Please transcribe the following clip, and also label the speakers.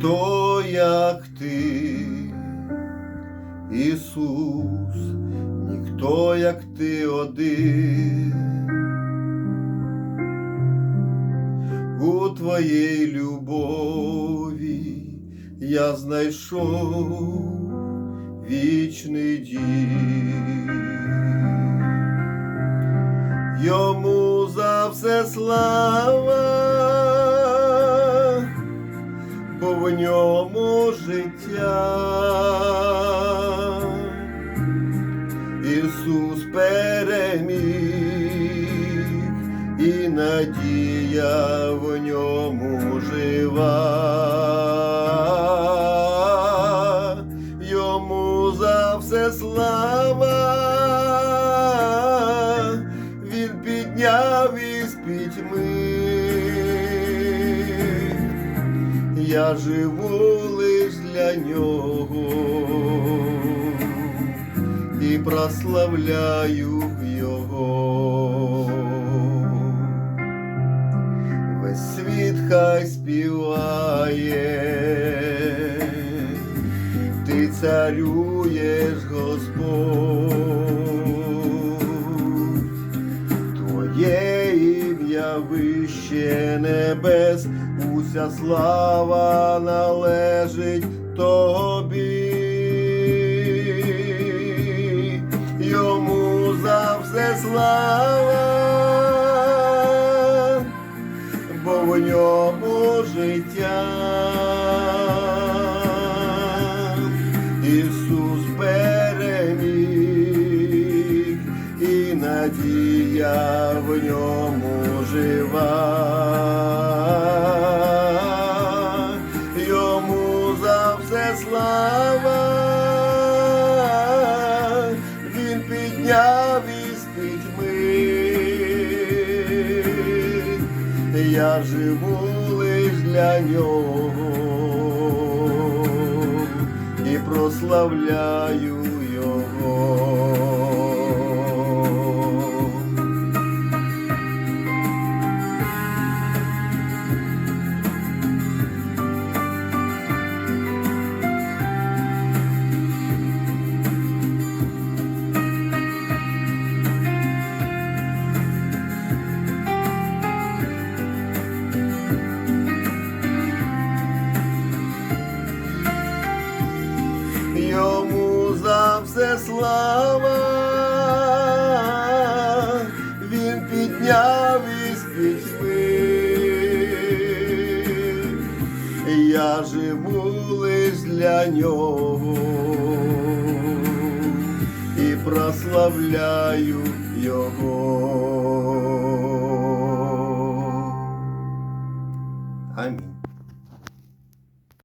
Speaker 1: ніхто як ти, Ісус, ніхто як ти один. У твоїй любові я знайшов вічний дім. Йому за все слава, бо в ньому життя. Ісус переміг, і надія в ньому жива. Йому за все слава, Я живу лиш для нього. І прославляю його. Весь світ хай співає, ти царюєш, Господь, Твоє ім'я вище небес, уся слава належить тобі. Йому за все слава, бо в ньому життя. Я живу лиш для нього і прославляю його. Все слава, він підняв із пітьми. Я живу лиш для нього і прославляю його.